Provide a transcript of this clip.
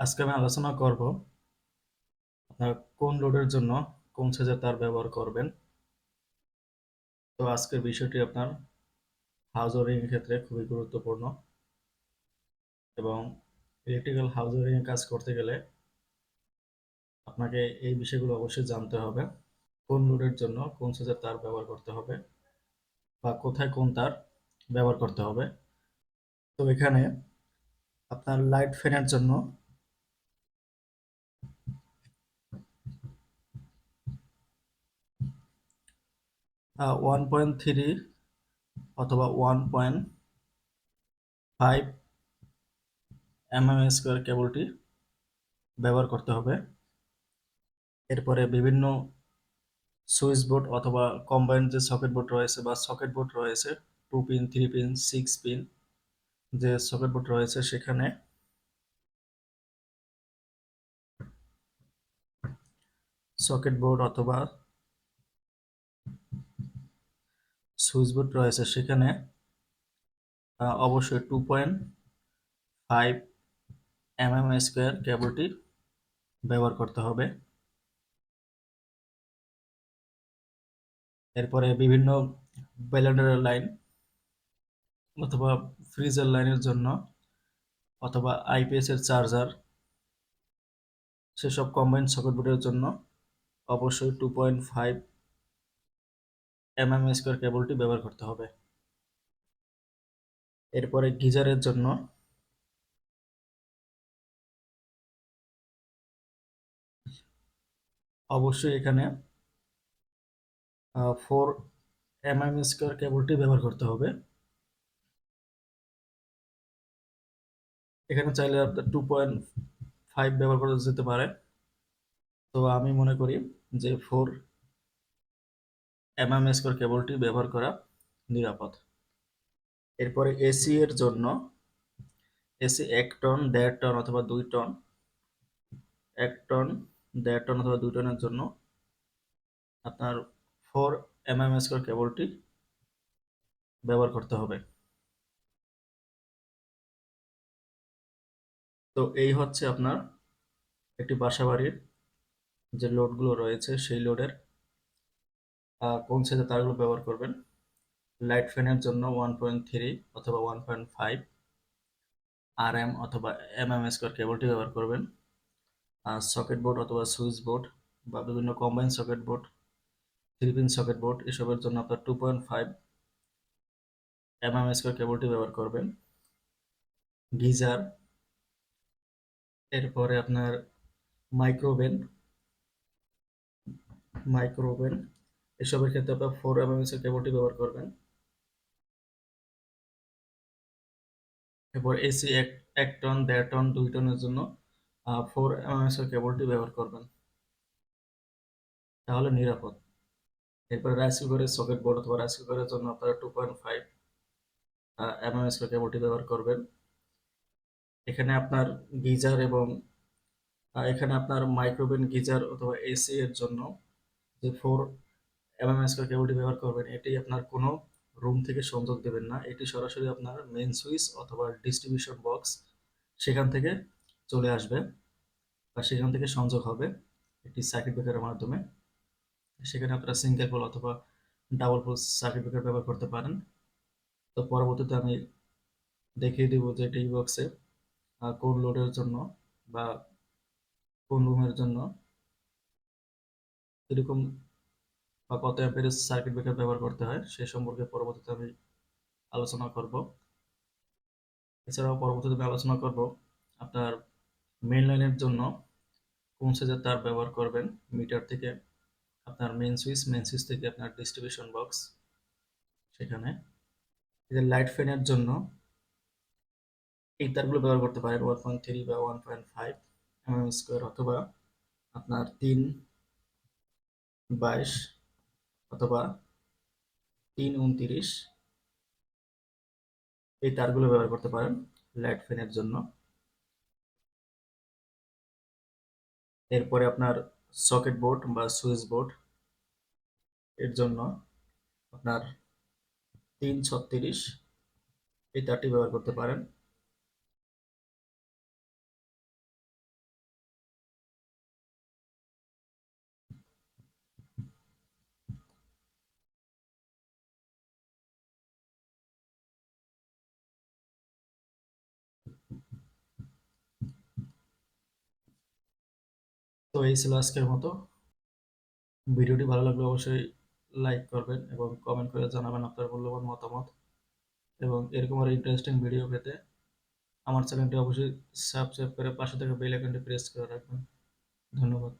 আজকে আমি আলোচনা করব আপনার কোন লোডের জন্য কোন সাইজের তার ব্যবহার করবেন। তো আজকের বিষয়টি আপনার এর ক্ষেত্রে খুবই গুরুত্বপূর্ণ। এবং ইলেকট্রিক্যাল এর কাজ করতে গেলে আপনাকে এই বিষয়গুলো অবশ্যই জানতে হবে। কোন লোডের জন্য কোন সাইজের তার ব্যবহার করতে হবে বা কোথায় কোন তার ব্যবহার করতে হবে। তো এখানে আপনার লাইট ফ্যানের জন্য ওয়ান পয়েন্ট থ্রি অথবা one point five MM square কেবলটি ব্যবহার করতে হবে। এরপরে বিভিন্ন সুইচ বোর্ড অথবা কম্বাইন্ড যে সকেট বোর্ড রয়েছে বা সকেট বোর্ড রয়েছে two pin three pin six pin যে সকেট বোর্ড রয়েছে সেখানে সকেট বোর্ড অথবা সুইচ বোর্ড রয়েছে সেখানে অবশ্যই two point five m m square কেবলটি ব্যবহার করতে হবে। এরপরে বিভিন্ন ব্যালেন্ডারের লাইন অথবা ফ্রিজের লাইনের জন্য অথবা আইপিএস এর চার্জার সেসব কম্বাইন্ড সকেট বোর্ডের জন্য অবশ্যই two point five MM square কেবলটি ব্যবহার করতে হবে। এরপরে গিজারের জন্য অবশ্যই এখানে ফোর এমএম স্কোয়ার কেবলটি ব্যবহার করতে হবে। এখানে চাইলে আপনার টু পয়েন্ট ফাইভ ব্যবহার করা যেতে পারে। তো আমি মনে করি যে ফোর এমএম স্কোয়ার কেবলটি ব্যবহার করা নিরাপদ। এরপরে এসি এর জন্য এসি এক টন, দেড় টন অথবা দুই টন, এক টন, দেড় টন অথবা দুই টনের জন্য আপনার ফোর এমএম স্কোয়ার কেবলটি ব্যবহার করতে হবে। তো এই হচ্ছে আপনার একটি বাসাবাড়ির যে লোডগুলো রয়েছে সেই লোডের কোন সাইজে তারগুলো ব্যবহার করবেন? লাইট ফ্যানের জন্য ওয়ান পয়েন্ট থ্রি অথবা one point five r m অথবা এম এম স্কোয়ার কেবলটি ব্যবহার করবেন। সকেট বোর্ড অথবা সুইচ বোর্ড বা বিভিন্ন combine socket board three pin socket board এসবের জন্য আপনার two point five m m square কেবলটি ব্যবহার করবেন। গিজার, এরপরে আপনার মাইক্রোওভেন মাইক্রোওভেন এসবের ক্ষেত্রে আপনার ফোর এম এম এর কেবলটি ব্যবহার করবেন। এরপর এসি এক এক টন দেড় টন দুই টনের জন্য ফোর এম এম এর কেবলটি ব্যবহার করবেন। তাহলে নিরাপদ। এরপরে রাইস কুকারের সকেট বোর্ড অথবা রাইস কুকারের জন্য আপনারা two point five m m এর কেবলটি ব্যবহার করবেন। এখানে আপনার গিজার এবং এখানে আপনার মাইক্রোওভেন গিজার অথবা এসি এর জন্য যে ফোর এমএমএস কেবলটি ব্যবহার করবেন, এটি আপনার কোনো রুম থেকে সংযোগ দেবেন না। এটি সরাসরি আপনার মেন সুইচ অথবা ডিস্ট্রিবিউশন বক্স সেখান থেকে চলে আসবে বা সেখান থেকে সংযোগ হবে একটি সার্কিট ব্রেকারের মাধ্যমে। সেখানে আপনারা সিঙ্গেল পোল অথবা ডাবল পোল সার্কিট ব্রেকার ব্যবহার করতে পারেন। তো পরবর্তীতে আমি দেখিয়ে দিব যে টি বক্সে কোন লোডের জন্য বা কোন রুমের জন্য এরকম বা কত অ্যাম্পিয়ারের সার্কিট ব্রেকার ব্যবহার করতে হয়, সে সম্পর্কে পরবর্তীতে আমি আলোচনা করব। এছাড়াও পরবর্তীতে আমি আলোচনা করব আপনার মেইন লাইনের জন্য কোন সাইজের তার ব্যবহার করবেন মিটার থেকে আপনার মেন সুইচ মেন সুইচ থেকে আপনার ডিস্ট্রিবিউশন বক্স সেখানে। লাইট ফ্যানের জন্য এই তারগুলো ব্যবহার করতে পারেন ওয়ান পয়েন্ট থ্রি বা ওয়ান পয়েন্ট ফাইভ স্কোয়ার অথবা আপনার তিন, বাইশ অথবা তিন উনতিরিশ। এই তারগুলো ব্যবহার করতে পারেন লাইট ফ্যানের জন্য। এরপরে আপনার সকেট বোর্ড বা সুইচ বোর্ড এর জন্য আপনার তিন ছত্রিশ। এই তারটি ব্যবহার করতে পারেন। তো এই ছিল আজকের মতো। ভিডিওটি ভালো লাগলে অবশ্যই লাইক করবেন এবং কমেন্ট করে জানাবেন আপনার মূল্যবান মতামত। এবং এরকম আরও ইন্টারেস্টিং ভিডিও পেতে আমার চ্যানেলটি অবশ্যই সাবস্ক্রাইব করে পাশে থেকে বেল আইকনটি প্রেস করে রাখবেন। ধন্যবাদ।